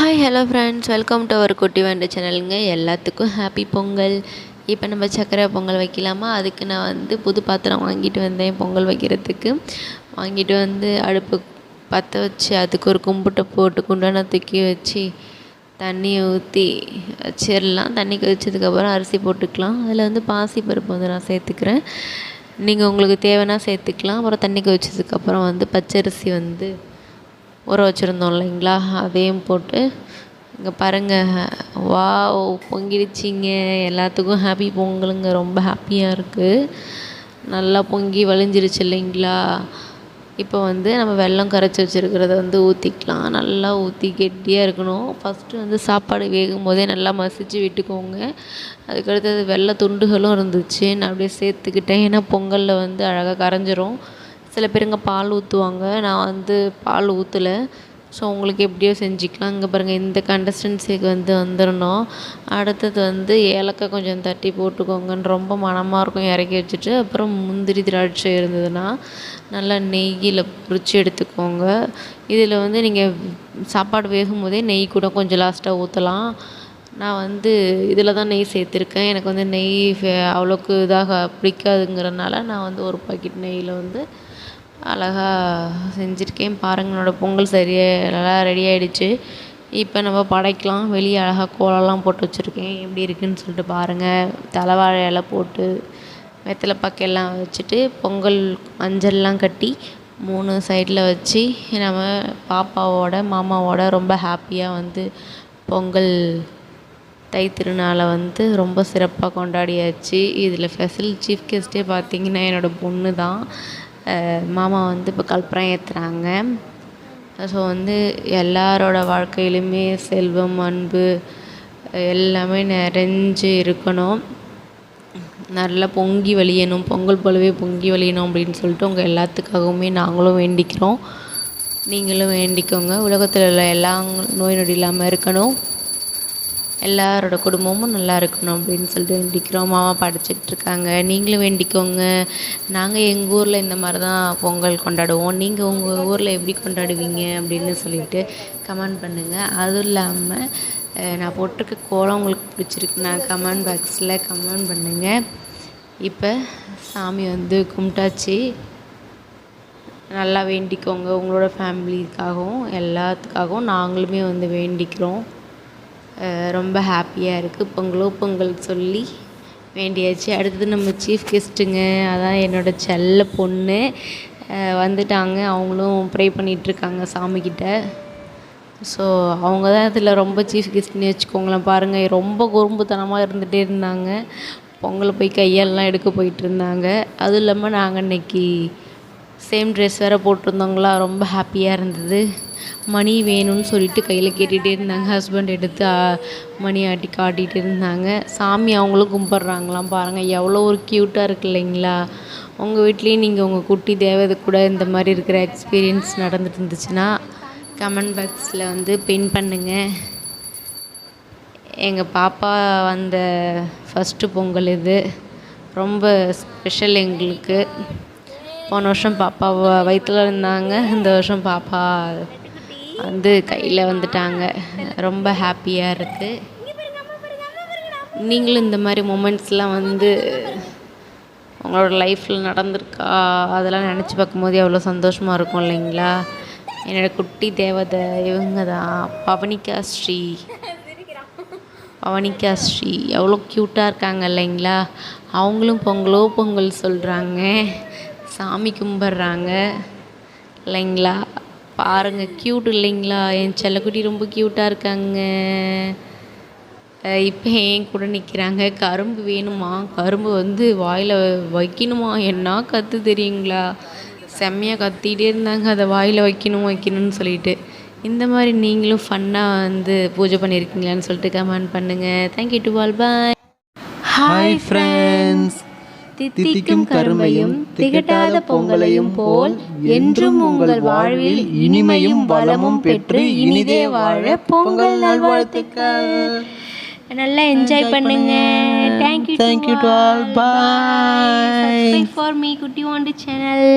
Hi hello friends welcome to our Kutti Vandu சேனலுங்க எல்லாத்துக்கும் happy Pongal. இப்போ நம்ம சக்கரை பொங்கல் வைக்கலாமா? அதுக்கு நான் வந்து புது பாத்திரம் வாங்கிட்டு வந்தேன் பொங்கல் வைக்கிறதுக்கு. வாங்கிட்டு வந்து அடுப்பு பற்ற வச்சு அதுக்கு ஒரு கும்பிட்டை போட்டு குண்டான தூக்கி வச்சு தண்ணியை ஊற்றி வச்சிடலாம். தண்ணி கொதிச்சதுக்கப்புறம் அரிசி போட்டுக்கலாம். அதில் வந்து பாசி பருப்பு வந்து நான் சேர்த்துக்கிறேன். நீங்கள் உங்களுக்கு தேவைன்னா சேர்த்துக்கலாம். அப்புறம் தண்ணி கொதிச்சதுக்கப்புறம் வந்து பச்சரிசி வந்து ஊற வச்சுருந்தோம் இல்லைங்களா? அதையும் போட்டு இங்கே பாருங்கள் வாவ் பொங்கிடுச்சிங்க. எல்லாத்துக்கும் ஹாப்பி பொங்கலுங்க. ரொம்ப ஹாப்பியாக இருக்குது நல்லா பொங்கி வழிஞ்சிருச்சு இல்லைங்களா? இப்போ வந்து நம்ம வெல்லம் கரைச்சி வச்சுருக்கிறத வந்து ஊற்றிக்கலாம் நல்லா ஊற்றி கெட்டியாக இருக்கணும். ஃபஸ்ட்டு வந்து சாப்பாடு வேகும் போதே நல்லா மசிச்சு விட்டுக்கோங்க. அதுக்கடுத்தது வெள்ளை துண்டுகளும் இருந்துச்சு. நான் அப்படியே சேர்த்துக்கிட்டேன். ஏன்னா பொங்கலில் வந்து அழகாக கரைஞ்சிரும். சில பேருங்க பால் ஊற்றுவாங்க நான் வந்து பால் ஊற்றல ஸோ உங்களுக்கு எப்படியோ செஞ்சுக்கலாம். இங்கே பாருங்கள் இந்த கண்டஸ்டன்சிக்கு வந்து வந்துடணும் அடுத்தது வந்து ஏலக்காய் கொஞ்சம் தட்டி போட்டுக்கோங்கன்னு ரொம்ப மனமாக இருக்கும் இறக்கி வச்சுட்டு. அப்புறம் முந்திரி திராட்சை இருந்ததுன்னா நல்லா நெய்யில் பொரித்து எடுத்துக்கோங்க. இதில் வந்து நீங்கள் சாப்பாடு வேகும் போதே நெய் கூட கொஞ்சம் லாஸ்ட்டாக ஊற்றலாம் நான் வந்து இதில் தான் நெய் சேர்த்துருக்கேன். எனக்கு வந்து நெய் அவ்வளோக்கு இதாக பிடிக்காதுங்கிறனால நான் வந்து ஒரு பாக்கெட் நெய்யில் வந்து அழகாக செஞ்சுருக்கேன். பாருங்கள் என்னோடய பொங்கல் சரியாக நல்லா ரெடி ஆகிடுச்சு இப்போ நம்ம படைக்கலாம். வெளியே அழகாக கோலம்லாம் போட்டு வச்சுருக்கேன். எப்படி இருக்குதுன்னு சொல்லிட்டு பாருங்கள் தலைவாழை இலை போட்டு வெத்தலை பாக்கு எல்லாம் வச்சுட்டு பொங்கல் மஞ்சள்லாம் கட்டி மூணு சைடில் வச்சு நம்ம பாப்பாவோட மாமாவோட ரொம்ப ஹாப்பியாக வந்து பொங்கல் தை திருநாளை வந்து ரொம்ப சிறப்பாக கொண்டாடியாச்சு. இதில் ஸ்பெஷல் சீஃப் கெஸ்ட்டே பார்த்திங்கன்னா என்னோடய பொண்ணு தான். மாமா வந்து இப்போ கற்பூரம் ஏற்றுறாங்க ஸோ வந்து எல்லாரோட வாழ்க்கையிலுமே செல்வம் அன்பு எல்லாமே நிறைஞ்சு இருக்கணும். நல்லா பொங்கி வழியணும் பொங்கல் போலவே பொங்கி வழியணும் அப்படின்னு சொல்லிட்டு உங்கள் எல்லாத்துக்காகவுமே நாங்களும் வேண்டிக்கிறோம். நீங்களும் வேண்டிக்கோங்க. உலகத்தில் உள்ள எல்லா நோய் நொடி இல்லாமல் இருக்கணும். எல்லாரோட குடும்பமும் நல்லா இருக்கணும் அப்படின்னு சொல்லிட்டு வேண்டிக்கிறோம். மாமா படிச்சிட்ருக்காங்க நீங்களும் வேண்டிக்கோங்க. நாங்கள் எங்கள் ஊரில் இந்த மாதிரி தான் பொங்கல் கொண்டாடுவோம். நீங்கள் உங்கள் ஊரில் எப்படி கொண்டாடுவீங்க அப்படின்னு சொல்லிட்டு கமெண்ட் பண்ணுங்கள் அதுவும் இல்லாமல் நான் போட்டிருக்க கோலம் உங்களுக்கு பிடிச்சிருக்குன்னா கமெண்ட் பாக்ஸில் கமெண்ட் பண்ணுங்கள் இப்போ சாமி வந்து கும்பிட்டாச்சு. நல்லா வேண்டிக்கோங்க. உங்களோட ஃபேமிலிக்காகவும் எல்லாத்துக்காகவும் நாங்களுமே வந்து வேண்டிக்கிறோம். ரொம்ப ஹாப்பியாக இருக்குது பொங்கலோ பொங்கல் சொல்லி வேண்டியாச்சு. அடுத்தது நம்ம சீஃப் கெஸ்ட்டுங்க அதான் என்னோடய செல்ல பொண்ணு. வந்துட்டாங்க. அவங்களும் ப்ரே பண்ணிகிட்ருக்காங்க சாமிக்கிட்ட ஸோ அவங்க தான் இதில் ரொம்ப சீஃப் கெஸ்ட்னு வச்சுக்கோங்களேன். பாருங்கள் ரொம்ப குறும்புத்தனமாக இருந்துகிட்டே இருந்தாங்க. பொங்கலை போய் கையெல்லாம் எடுக்க போயிட்டு இருந்தாங்க. அதுவும் இல்லாமல் நாங்கள் இன்றைக்கி சேம் ட்ரெஸ் வேறு போட்டிருந்தோங்களா ரொம்ப ஹாப்பியாக இருந்தது. மணி வேணும்னு சொல்லிட்டு கையில் கேட்டுகிட்டே இருந்தாங்க. ஹஸ்பண்ட் எடுத்து மணி ஆட்டி காட்டிகிட்டு இருந்தாங்க. சாமி அவங்களும் கும்பிட்றாங்களாம் பாருங்கள் எவ்வளோ ஒரு க்யூட்டாக இருக்கு இல்லைங்களா? உங்கள் வீட்லேயும் நீங்கள் உங்கள் குட்டி தேவதை கூட இந்த மாதிரி இருக்கிற எக்ஸ்பீரியன்ஸ் நடந்துட்டு இருந்துச்சுன்னா கமெண்ட் பாக்ஸில் வந்து பின் பண்ணுங்கள் எங்கள் பாப்பா வந்த ஃபஸ்ட்டு பொங்கல் இது. ரொம்ப ஸ்பெஷல் எங்களுக்கு. போன வருஷம் பாப்பா வயிற்றில் இருந்தாங்க. இந்த வருஷம் பாப்பா வந்து கையில் வந்துட்டாங்க. ரொம்ப ஹாப்பியாக இருக்குது நீங்களும் இந்த மாதிரி மூமெண்ட்ஸ்லாம் வந்து உங்களோட லைஃப்பில் நடந்திருக்கா? அதெல்லாம் நினச்சி பார்க்கும்போது எவ்வளோ சந்தோஷமாக இருக்கும் இல்லைங்களா? என்னோடய குட்டி தேவதை இவங்க தான் பவனிகா ஸ்ரீ. பவனிகா ஸ்ரீ. எவ்வளோ க்யூட்டாக இருக்காங்க இல்லைங்களா? அவங்களும் பொங்கலோ பொங்கல் சொல்கிறாங்க சாமி கும்பிட்றாங்க. இல்லைங்களா? பாருங்கள் க்யூட் இல்லைங்களா? என் செல்லக்குட்டி ரொம்ப க்யூட்டாக இருக்காங்க. இப்போ என் கூட நிற்கிறாங்க கரும்பு வேணுமா? கரும்பு வந்து வாயில் வைக்கணுமா? என்ன கற்று தெரியுங்களா? செம்மையாக கத்திகிட்டே இருந்தாங்க. அதை வாயில் வைக்கணும் வைக்கணும்னு சொல்லிட்டு. இந்த மாதிரி நீங்களும் ஃபன்னாக வந்து பூஜை பண்ணியிருக்கீங்களான்னு சொல்லிட்டு கமெண்ட் பண்ணுங்கள் thank you to all bye hi friends தித்திக்கும் கரும்பையும் திகட்டாத பொங்கலையும் போல் என்றும் உங்கள் வாழ்வில் இனிமையும் வளமும் பெற்று இனிதே வாழ பொங்கல் நல்வாழ்த்துக்கள். நல்லா என்ஜாய் பண்ணுங்க. Thank you thank you to all bye for me Kutti Vaandu channel